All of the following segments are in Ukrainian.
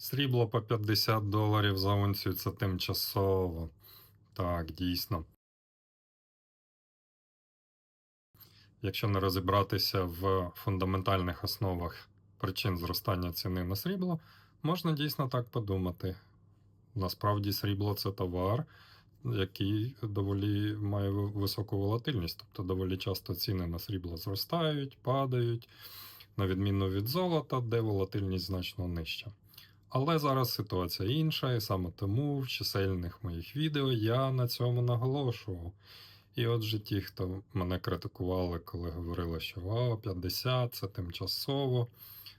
Срібло по 50 доларів за унцію це тимчасово. Так, дійсно. Якщо не розібратися в фундаментальних основах причин зростання ціни на срібло, можна дійсно так подумати. Насправді срібло це товар, який доволі має високу волатильність, тобто доволі часто ціни на срібло зростають, падають, на відміну від золота, де волатильність значно нижча. Але зараз ситуація інша, і саме тому в чисельних моїх відео я на цьому наголошував. І отже, ті, хто мене критикували, коли говорили, що О, 50 це тимчасово,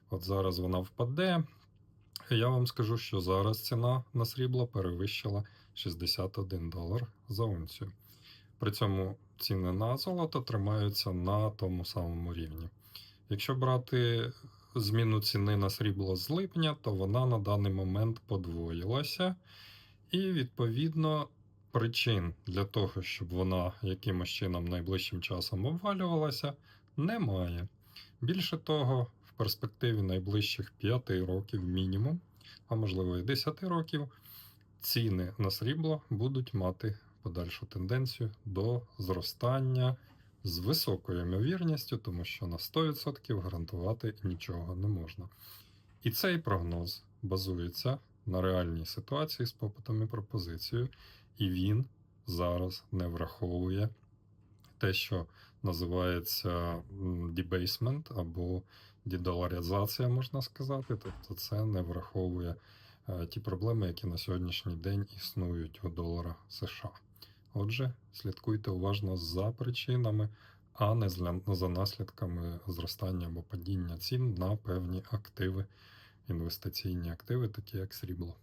от зараз вона впаде. Я вам скажу, що зараз ціна на срібло перевищила 61 долар за унцію. При цьому ціни на золото тримаються на тому самому рівні. Якщо брати зміну ціни на срібло з липня, то вона на даний момент подвоїлася, і відповідно причин для того, щоб вона якимось чином найближчим часом обвалювалася, немає. Більше того, в перспективі найближчих 5 років мінімум, а можливо і 10 років, ціни на срібло будуть мати подальшу тенденцію до зростання з високою ймовірністю, тому що на 100% гарантувати нічого не можна. І цей прогноз базується на реальній ситуації з попитом і пропозицією, і він зараз не враховує те, що називається debasement або дедоларизація, можна сказати. Тобто це не враховує е, ті проблеми, які на сьогоднішній день існують у долара США. Отже, слідкуйте уважно за причинами, а не за наслідками зростання або падіння цін на певні активи, інвестиційні активи, такі як срібло.